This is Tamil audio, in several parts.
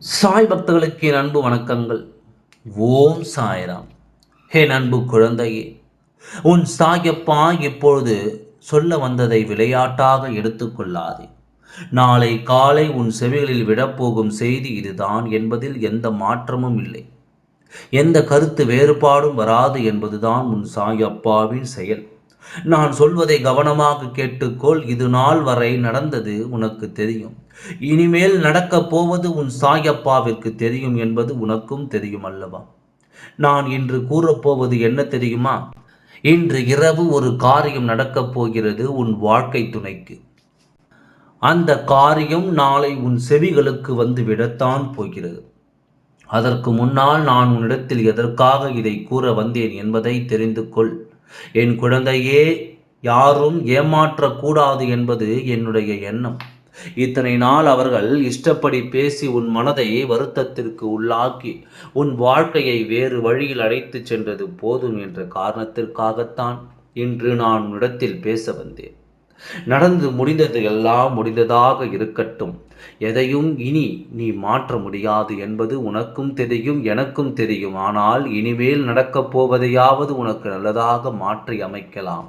சாய் பக்தர்களுக்கு என் அன்பு வணக்கங்கள். ஓம் சாய்ராம். ஹே அன்பு குழந்தையே உன் சாயப்பா இப்பொழுது சொல்ல வந்ததை விளையாட்டாக எடுத்துக்கொள்ளாதே நாளை காலை உன் செவிகளில் விடப்போகும் செய்தி இதுதான் என்பதில் எந்த மாற்றமும் இல்லை. எந்த கருத்து வேறுபாடும் வராது என்பதுதான் உன் சாயப்பாவின் செயல். நான் சொல்வதை கவனமாக கேட்டுக்கொள். இது நாள் வரை நடந்தது உனக்கு தெரியும். இனிமேல் நடக்கப் போவது உன் சாயப்பாவிற்கு தெரியும் என்பது உனக்கும் தெரியும் அல்லவா? நான் இன்று கூறப்போவது என்ன தெரியுமா? இன்று இரவு ஒரு காரியம் நடக்கப் போகிறது உன் வாழ்க்கை துணைக்கு. அந்த காரியம் நாளை உன் செவிகளுக்கு வந்து விடத்தான் போகிறது. அதற்கு முன்னால் நான் உன்னிடத்தில் எதற்காக இதை கூற வந்தேன் என்பதை தெரிந்து கொள். என் குழந்தையே யாரும் ஏமாற்றக்கூடாது என்பது என்னுடைய எண்ணம். இத்தனை நாள் அவர்கள் இஷ்டப்படி பேசி உன் மனதை வருத்தத்திற்கு உள்ளாக்கி உன் வாழ்க்கையை வேறு வழியில் அழைத்துச் சென்றது போதும் என்ற காரணத்திற்காகத்தான் இன்று நான் உன்னிடத்தில் பேச வந்தேன். நடந்து முடிந்தது எல்லாம் முடிந்ததாக இருக்கட்டும். எதையும் இனி நீ மாற்ற முடியாது என்பது உனக்கும் தெரியும் எனக்கும் தெரியும். ஆனால் இனிமேல் நடக்கப் போவதையாவது உனக்கு நல்லதாக மாற்றி அமைக்கலாம்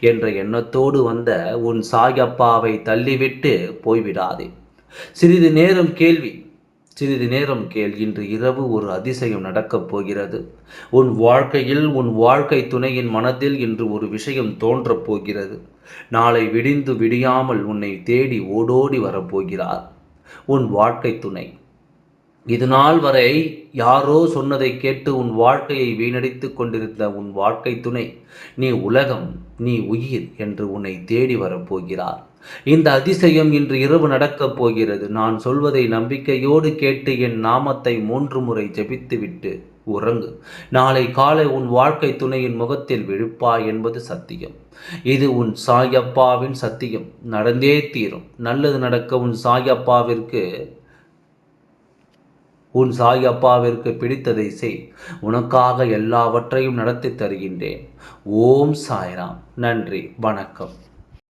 என்ற எண்ணத்தோடு வந்த உன் சாயப்பாவை தள்ளிவிட்டு போய்விடாதே. சிறிது நேரம் கேள்வி சிறிது நேரம் கேள் இன்று இரவு ஒரு அதிசயம் நடக்கப் போகிறது. உன் வாழ்க்கையில் உன் வாழ்க்கை துணையின் மனதில் இன்று ஒரு விஷயம் தோன்றப் போகிறது. நாளை விடிந்து விடியாமல் உன்னை தேடி ஓடோடி வரப்போகிறார். உன் வாழ்க்கை துணை. இது நாள் வரை யாரோ சொன்னதை கேட்டு உன் வாழ்க்கையை வீணடித்து கொண்டிருந்த உன் வாழ்க்கை துணை. நீ உலகம் நீ உயிர் என்று உன்னை தேடி வரப்போகிறார். இந்த அதிசயம் இன்று இரவு நடக்கப் போகிறது. நான் சொல்வதை நம்பிக்கையோடு கேட்டு என் நாமத்தை மூன்று முறை ஜபித்துவிட்டு உறங்கு. நாளை காலை உன் வாழ்க்கை துணையின் முகத்தில் விழுப்பாய் என்பது சத்தியம். இது உன் சாயப்பாவின் சத்தியம். நடந்தே தீரும். நல்லது நடக்க உன் சாயப்பாவிற்கு உன் சாய் அப்பாவிற்கு பிடித்ததை செய். உனக்காக எல்லாவற்றையும் நடத்தி தருகின்றேன். ஓம் சாய்ராம். நன்றி. வணக்கம்.